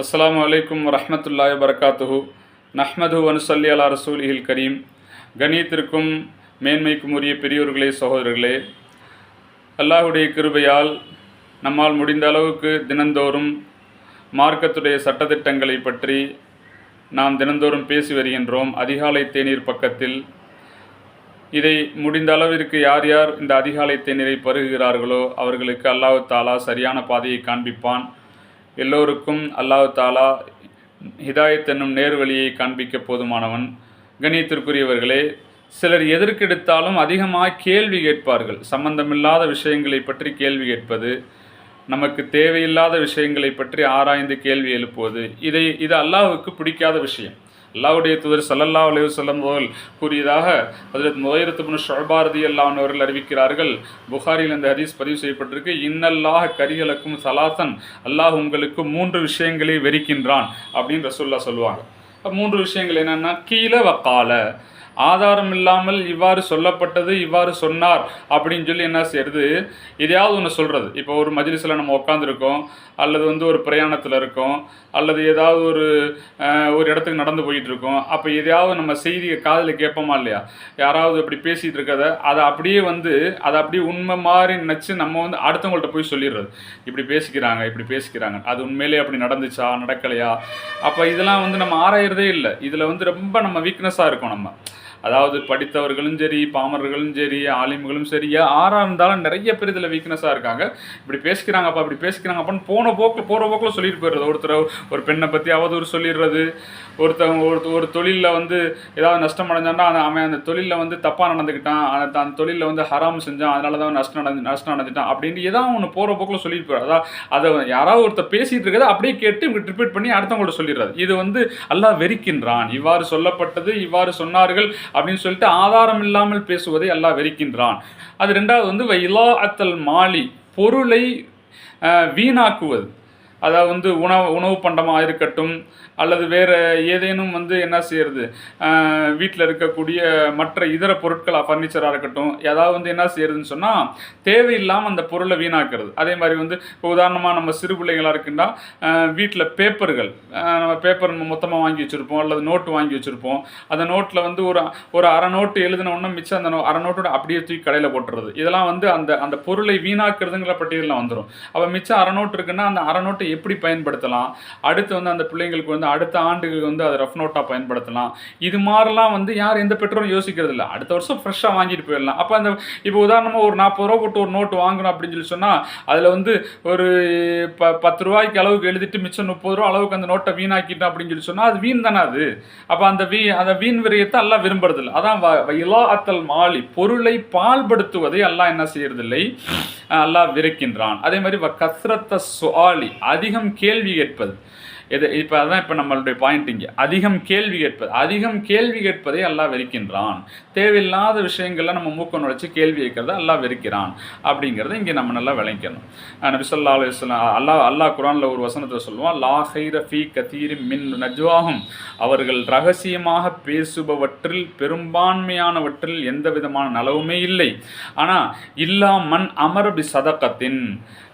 அஸ்லாம் அலைக்கும் வரமத்துல்லாய் வரகாத்துஹு நஹ்மது வனுசல்லி அலா ரசூலிஹில் கரீம். கணியத்திற்கும் மேன்மைக்கும் உரிய பெரியோர்களே சகோதரர்களே அல்லாஹுடைய கிருபையால் நம்மால் முடிந்த அளவுக்கு தினந்தோறும் மார்க்கத்துடைய சட்டத்திட்டங்களை பற்றி நாம் தினந்தோறும் பேசி வருகின்றோம். அதிகாலை தேநீர் பக்கத்தில் இதை முடிந்த அளவிற்கு யார் யார் இந்த அதிகாலை தேநீரை பருகுகிறார்களோ அவர்களுக்கு அல்லாஹ் தாலா சரியான பாதையை காண்பிப்பான். எல்லோருக்கும் அல்லாஹ் தாலா ஹிதாயத் என்னும் நேர்வழியை காண்பிக்க போதுமானவன். கணியத்திற்குரியவர்களே சிலர் எதற்கெடுத்தாலும் அதிகமாக கேள்வி கேட்பார்கள். சம்பந்தமில்லாத விஷயங்களை பற்றி கேள்வி கேட்பது நமக்கு தேவையில்லாத விஷயங்களை பற்றி ஆராய்ந்து கேள்வி எழுப்புவது. இதை இது அல்லாஹுக்கு பிடிக்காத விஷயம். அல்லாவுடைய தூதர் சல்லல்லா அலைஹி வஸல்லம் அவர்கள் கூறியதாக ஹஜரத் முகைரத்துபுன் ஷொபாரதி அல்லாஹ் அவர்கள் அறிவிக்கிறார்கள். புகாரியில் இந்த ஹதீஸ் பதிவு செய்யப்பட்டிருக்கு. இன்னல்லாஹ் கரிகளுக்கும் சலாசன் அல்லாஹ் உங்களுக்கு மூன்று விஷயங்களை வெறிக்கின்றான் அப்படின்னு ரசூல்லா சொல்லுவாங்க. மூன்று விஷயங்கள் என்னென்னா கீழே வக்கால ஆதாரம் இல்லாமல் இவ்வாறு சொல்லப்பட்டது இவ்வாறு சொன்னார் அப்படின்னு சொல்லி என்ன செய்யறது? எதையாவது ஒன்று சொல்கிறது இப்போ ஒரு மஜ்லிஸில் நம்ம உட்காந்துருக்கோம் அல்லது வந்து ஒரு பிரயாணத்தில் இருக்கோம் அல்லது ஏதாவது ஒரு ஒரு இடத்துக்கு நடந்து போயிட்டு இருக்கோம் அப்போ எதையாவது நம்ம செய்தியை காதில் கேட்போமா இல்லையா? யாராவது இப்படி பேசிகிட்டு இருக்கதை அதை அப்படியே வந்து அதை அப்படியே உண்மை மாதிரி நினச்சி நம்ம வந்து அடுத்தவங்கள்ட்ட போய் சொல்லிடுறது. இப்படி பேசிக்கிறாங்க இப்படி பேசிக்கிறாங்க. அது உண்மையிலேயே அப்படி நடந்துச்சா நடக்கலையா? அப்போ இதெல்லாம் வந்து நம்ம ஆராயிறதே இல்லை. இதில் வந்து ரொம்ப நம்ம வீக்னஸாக இருக்கும் நம்ம. அதாவது படித்தவர்களும் சரி பாமரர்களும் சரி ஆலிம்களும் சரி ஆறா இருந்தாலும் நிறைய பேர் இதில் வீக்னஸாக இருக்காங்க. இப்படி பேசிக்கிறாங்கப்பா இப்படி பேசிக்கிறாங்க அப்படின்னு போன போக்கில் போகிற போக்கில் சொல்லிட்டு போயிடுறது. ஒருத்தர் ஒரு பெண்ணை பற்றி அவதூறு சொல்லிடுறது. ஒருத்தவங்க ஒரு ஒரு தொழிலில் வந்து ஏதாவது நஷ்டம் அடைஞ்சான்னா அந்த அவன் அந்த தொழிலில் வந்து தப்பாக நடந்துக்கிட்டான் அந்த அந்த தொழிலில் வந்து ஹராம் செஞ்சான். அதனால தான் நஷ்டம் நடந்து நஷ்டம் நடந்துட்டான் அப்படின்ட்டு ஏதாவது ஒன்று போகிற போக்கில் சொல்லிட்டு போயிடும் அதாவது அதை யாராவது ஒருத்தர் பேசிகிட்டு இருக்கிறத அப்படியே கேட்டு இப்படி ரிப்பீட் பண்ணி அடுத்தவங்கள்ட்ட சொல்லிடுறது. இது வந்து அல்லாஹ் வெறிக்கின்றான். இவ்வாறு சொல்லப்பட்டது இவ்வாறு சொன்னார்கள். அப்படின்னு சொல்லிட்டு ஆதாரம் இல்லாமல் பேசுவதை அல்லாஹ் வெறுக்கின்றான். அது ரெண்டாவது வந்து இலா அத்தல் மாலி பொருளை வீணாக்குவது. அதாவது வந்து உணவு உணவு பண்டமாக இருக்கட்டும் அல்லது வேறு ஏதேனும் வந்து என்ன செய்கிறது வீட்டில் இருக்கக்கூடிய மற்ற இதர பொருட்களாக ஃபர்னிச்சராக இருக்கட்டும் ஏதாவது வந்து என்ன செய்யறதுன்னு சொன்னால் தேவையில்லாமல் அந்த பொருளை வீணாக்குறது. அதே மாதிரி வந்து இப்போ உதாரணமாக நம்ம சிறு பிள்ளைங்களாக இருக்குன்னா வீட்டில் பேப்பர்கள் நம்ம பேப்பர் மொத்தமாக வாங்கி வச்சுருப்போம் அல்லது நோட்டு வாங்கி வச்சுருப்போம். அந்த நோட்டில் வந்து ஒரு ஒரு அரை நோட்டு எழுதின மிச்சம் அந்த அரை நோட்டோட அப்படியே தூக்கி கடையில் போட்டுறது. இதெல்லாம் வந்து அந்த அந்த பொருளை வீணாக்குறதுங்கிற பட்டியலில் வந்துடும் அப்போ மிச்சம் அரை நோட்டு இருக்குன்னா அந்த அரை நோட்டு எப்படி பயன்படுத்தலாம்? அடுத்து வந்து அந்த பிள்ளைங்களுக்கு வந்து அடுத்த ஆண்டுக்கு வந்து அதை ரஃப் நோட்டாக பயன்படுத்தலாம். இது மாதிரிலாம் வந்து யார் எந்த பெற்றோரும் யோசிக்கிறது இல்லை. அடுத்த வருஷம் ஃப்ரெஷ்ஷாக வாங்கிட்டு போயிடலாம். அப்போ அந்த இப்போ உதாரணமாக ஒரு நாற்பது ரூபா போட்டு ஒரு நோட்டு வாங்கணும் அப்படின்னு சொல்லி சொன்னால் அதில் வந்து ஒரு ப பத்து ரூபாய்க்கு அளவுக்கு எழுதிட்டு மிச்சம் முப்பது ரூபா அளவுக்கு அந்த நோட்டை வீணாக்கிட்டோம் அப்படின்னு சொல்லி சொன்னால் அது வீண் தானே அது? அப்போ அந்த வீ அந்த வீண் விரயத்தை எல்லாம் விரும்புறதில்லை அதான் வ- இலா அத்தல் மாலி பொருளை பால்படுத்துவதை எல்லாம் என்ன செய்யறதில்லை? எல்லாம் அல்லாஹ் அதே மாதிரி வ கஸ்ரத்த சுஆலி அதிகம் கேள்வி கேட்பது. இது இப்போ அதான் இப்போ நம்மளுடைய பாயிண்ட் இங்கே. அதிகம் கேள்வி கேட்பது. அதிகம் கேள்வி கேட்பதை அல்லாஹ் வெறுக்கின்றான். தேவையில்லாத விஷயங்கள்ல நம்ம மூக்க நுழைச்சி கேள்வி கேட்கறத அல்லா வெறுக்கிறான். அப்படிங்கிறத இங்கே நம்ம நல்லா விளங்கிக்கணும் நபி சொல்லா அலைஹி வஸல்லம் அல்லாஹ் அல்லாஹ் குரானில் ஒரு வசனத்தை சொல்லுவான் லா ஹைர ஃபி கதீரி மின் நஜ்வாகும் அவர்கள் ரகசியமாக பேசுபவற்றில் பெரும்பான்மையானவற்றில் எந்த விதமான நலவுமே இல்லை. ஆனால் இல்லா மண் அமரபி சதக்கத்தின்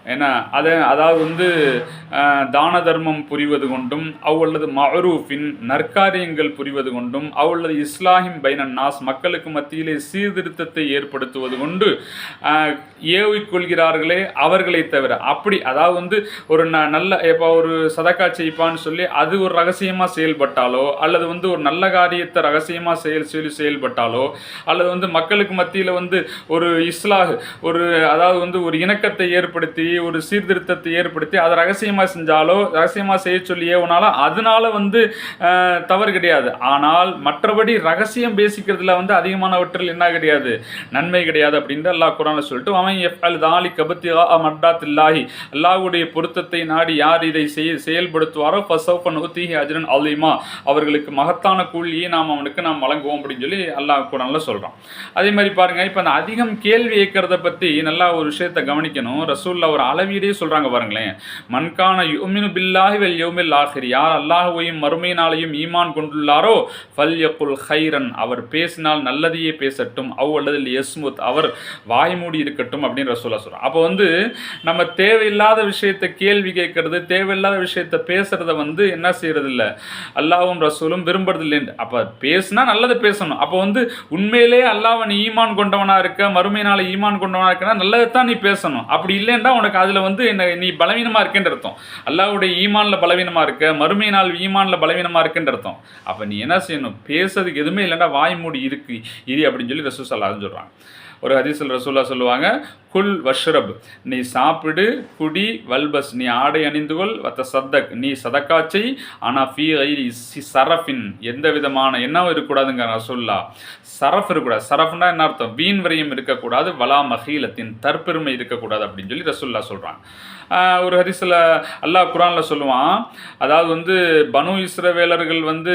ஏன்னா அதை அதாவது வந்து தான தர்மம் புரிவது கொண்டும் அவ்வளது மஹரூஃபின் நற்காரியங்கள் புரிவது கொண்டும் அவ்வளது இஸ்லாஹிம் பைனன் நாஸ் மக்களுக்கு மத்தியிலே சீர்திருத்தத்தை ஏற்படுத்துவது கொண்டு ஏவிக்கொள்கிறார்களே அவர்களை தவிர. அப்படி அதாவது வந்து ஒரு ந நல்ல இப்போ ஒரு சதக்கா செய்ப்பான்னு சொல்லி அது ஒரு ரகசியமாக செயல்பட்டாலோ அல்லது வந்து ஒரு நல்ல காரியத்தை ரகசியமாக செயல் சொல்லி செயல்பட்டாலோ அல்லது வந்து மக்களுக்கு மத்தியில் வந்து ஒரு இஸ்லாஹ் ஒரு அதாவது வந்து ஒரு இணக்கத்தை ஏற்படுத்தி ஒரு சீர்திருத்தத்தை ஏற்படுத்தி அதை ரகசியமாக செஞ்சாலோ ரகசியமாக செய்ய சொல்லி ஏவுனாலும் அதனால வந்து தவறு கிடையாது. ஆனால் மற்றபடி ரகசியம் பேசிக்கிறதுல வந்து அதிகமானவற்றில் என்ன கிடையாது? நன்மை கிடையாது அப்படின்ட்டு அல்லாஹ் குரானில் சொல்லிட்டு அவன் எஃப் அல் தாலி கபத்தி மட்டாத் இல்லாஹி அல்லாஹுடைய பொருத்தத்தை நாடி யார் இதை செய் செயல்படுத்துவாரோ ஃபசோஃபன் உத்திஹி அஜரன் அலிமா. அவர்களுக்கு மகத்தான கூலியை நாம் அவனுக்கு நாம் வழங்குவோம் அப்படின்னு சொல்லி அல்லாஹ் குரானில் சொல்கிறான் அதே மாதிரி பாருங்க இப்போ அந்த அதிகம் கேள்வி கேட்கறத பற்றி நல்லா ஒரு விஷயத்தை கவனிக்கணும். ரசூல்லா ஒரு அளவீடே சொல்கிறாங்க பாருங்களேன். மண்கான யுமினு பில்லாஹி வெல் யோமில் ஆஹிர் யார் அல்லாஹுவையும் மறுமையினாலையும் ஈமான் கொண்டுள்ளாரோ? ஃபல்யக்குல் ஹைரன் அவர் பேசினால் நல்லதையே பேசட்டும். அவ் அல்லது எஸ்முத் அவர் வாய்மூடி இருக்கட்டும் அப்படின்னு ரசூலா சொல்கிறார் அப்போ வந்து நம்ம தேவையில்லாத விஷயத்தை கேள்வி கேட்கறது தேவையில்லாத விஷயத்தை பேசுறத வந்து என்ன செய்யறது இல்லை அல்லாவும் ரசூலும் விரும்புறது இல்லைன்னு அப்போ பேசுனா நல்லது பேசணும். அப்போ வந்து உண்மையிலே அல்லாஹ்வை நீ ஈமான் கொண்டவனா இருக்க மறுமை ஈமான் கொண்டவனா இருக்கனா நல்லது தான் நீ பேசணும். அப்படி இல்லைன்னா உனக்கு அதில் வந்து என்ன நீ பலவீனமாக இருக்கேன்ற அர்த்தம். அல்லாவுடைய ஈமானில் பலவீனமாக இருக்க மறுமை நாள் ஈமானில் பலவீனமாக இருக்குன்ற அர்த்தம். அப்போ நீ என்ன செய்யணும்? பேசுறதுக்கு எதுவுமே இல்லைன்னா வாய் மூடி இருக்கு இரு அப்படின்னு சொல்லி ரசூல் சல்லாஹ்னு சொல்கிறாங்க ஒரு ஹதீஸில் ரசூல்லா சொல்லுவாங்க குல் வஷ்ரப். நீ சாப்பிடு குடி வல்பஸ். நீ ஆடை அணிந்து கொள் வத்த சத்தக். நீ சதக்காச்சை ஆனால் ஃபீ ஐரி சி சரஃபின். எந்த விதமான எண்ணம் இருக்கக்கூடாதுங்க ரசுல்லா சரஃப் இருக்கக்கூடாது. சரஃப்னா என்ன அர்த்தம்? வீண் வரையும் இருக்கக்கூடாது வலா மஹீலத்தின் தற்பெருமை இருக்கக்கூடாது அப்படின்னு சொல்லி ரசுல்லா சொல்கிறாங்க ஒரு ஹரிசில் அல்லாஹ் குரானில் சொல்லுவான் அதாவது வந்து பனு இஸ்ரவேலர்கள் வந்து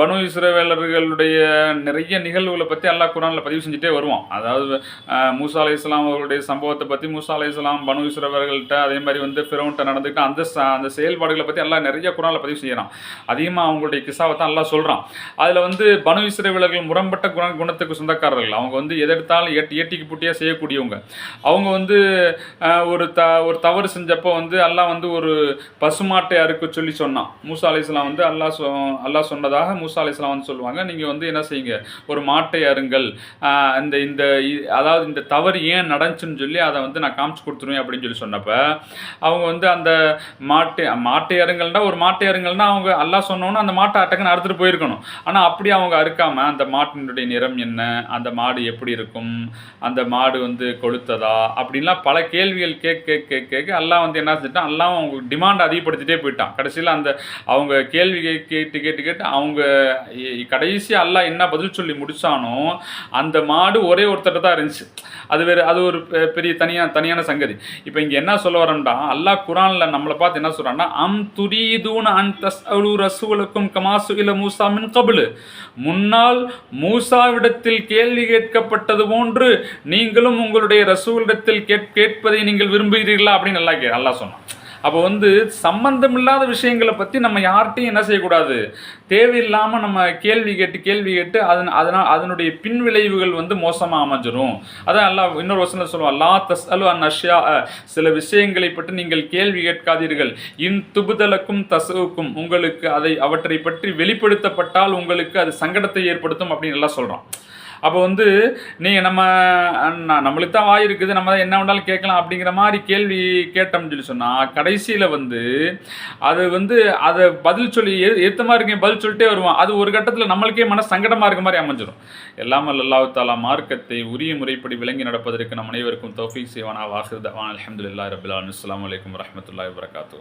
பனு இஸ்ரவேலர்களுடைய நிறைய நிகழ்வுகளை பற்றி அல்லாஹ் குரானில் பதிவு செஞ்சுட்டே வருவான். அதாவது மூசா அலை இஸ்லாம் அவர்களுடைய சம்பவத்தை பற்றி மூசா அலை இஸ்லாம் பனு இஸ்ரவர்கள்ட்ட அதே மாதிரி வந்து ஃபிரௌன்ட்ட நடந்துட்டு அந்த ச- அந்த செயல்பாடுகளை பற்றி எல்லாம் நிறைய குணங்களை பதிவு செய்கிறான் அதிகமாக அவங்களுடைய கிசாவை தான் எல்லாம் சொல்கிறான் அதில் வந்து பனு இஸ்ரவர்கள் முரண்பட்ட குண குணத்துக்கு சொந்தக்காரர்கள். அவங்க வந்து எதெடுத்தாலும் எடுத்தாலும் ஏட்டி ஏட்டிக்கு புட்டியாக செய்யக்கூடியவங்க. அவங்க வந்து ஒரு த ஒரு தவறு செஞ்சப்போ வந்து எல்லாம் வந்து ஒரு பசுமாட்டை அறுக்க சொல்லி சொன்னான். மூசா அலைஹிஸ்ஸலாம் வந்து அல்லாஹ் சொ அல்லா சொன்னதாக மூசா அலைஹிஸ்ஸலாம் வந்து சொல்லுவாங்க. நீங்கள் வந்து என்ன செய்யுங்க? ஒரு மாட்டை அருங்கள் இந்த இந்த அதாவது இந்த தவறு ஏன் நடந்துச்சுன்னு சொல்லி அதை வந்து நான் காமிச்சு கொடுத்துருவேன் அப்படின்னு சொல்லி சொன்னப்போ அவங்க வந்து அந்த மாட்டு மாட்டு இறங்கல்னா ஒரு மாட்டு இறங்கல்னா அவங்க எல்லாம் சொன்னோன்னா அந்த மாட்டை அட்டக்குன்னு அறுத்துட்டு போயிருக்கணும். ஆனால் அப்படி அவங்க அறுக்காம அந்த மாட்டினுடைய நிறம் என்ன அந்த மாடு எப்படி இருக்கும் அந்த மாடு வந்து கொளுத்ததா அப்படின்லாம் பல கேள்விகள் கேட்க கேட்க கேட்க எல்லாம் வந்து என்ன செஞ்சிட்டான்? எல்லாம் அவங்க டிமாண்ட் அதிகப்படுத்திட்டே போயிட்டான். கடைசியில் அந்த அவங்க கேள்வி கேட்டு கேட்டு கேட்டு அவங்க இ- கடைசி எல்லாம் என்ன பதில் சொல்லி முடிச்சானோ அந்த மாடு ஒரே ஒருத்தர் தான் இருந்துச்சு. அது வேறு அது ஒரு பெரிய தனியா தனியான சங்கதி. இப்போ இங்கே என்ன சொல்ல வரேன்டா அல்லாஹ் குரானில் நம்மளை பார்த்து என்ன சொல்கிறான்னா அம் துரீதூன் அன் தஸ் அலு ரசூலுக்கும் கமாசு இல மூசா மின் கபுலு. முன்னால் மூசாவிடத்தில் கேள்வி கேட்கப்பட்டது போன்று நீங்களும் உங்களுடைய ரசூலிடத்தில் கேட் கேட்பதை நீங்கள் விரும்புகிறீர்களா அப்படின்னு நல்லா கே நல்லா சொன்னான். அப்போ வந்து சம்பந்தமில்லாத விஷயங்களை பற்றி நம்ம யார்கிட்டையும் என்ன செய்யக்கூடாது? தேவையில்லாமல் நம்ம கேள்வி கேட்டு கேள்வி கேட்டு அதன் அதனால் அதனுடைய பின் விளைவுகள் வந்து மோசமாக அமைஞ்சிரும். அதான் எல்லாம் இன்னொரு வசனம் சொல்லுவோம் லா தஸ் அலு அன் அஷ்யா சில விஷயங்களை பற்றி நீங்கள் கேள்வி கேட்காதீர்கள். இன் துபுதலுக்கும் தசுவுக்கும் உங்களுக்கு அதை அவற்றை பற்றி வெளிப்படுத்தப்பட்டால் உங்களுக்கு அது சங்கடத்தை ஏற்படுத்தும் அப்படின்னு எல்லாம் சொல்கிறோம் அப்போ வந்து நீங்கள் நம்ம நம்மளுக்கு தான் வாய் இருக்குது நம்ம தான் என்ன வேணாலும் கேட்கலாம் அப்படிங்கிற மாதிரி கேள்வி கேட்டோம்னு சொல்லி சொன்னால் கடைசியில் வந்து அது வந்து அதை பதில் சொல்லி ஏ ஏற்ற மாதிரி இருக்கேன் பதில் சொல்லிட்டே வருவான். அது ஒரு கட்டத்தில் நம்மளுக்கே மன சங்கடமாக இருக்க மாதிரி அமைஞ்சிடும் எல்லாம் அல்லாஹாலா மார்க்கத்தை உரிய முறைப்படி விளங்கி நடப்பதற்கு நம் அனைவருக்கும் தௌஃபிக் செய்வானா வாஹிர்தான் அலமதுல்லா ரபுல்லா அஸ்லாம் வலைக்கம் வரமத்துல வரகாத்தூ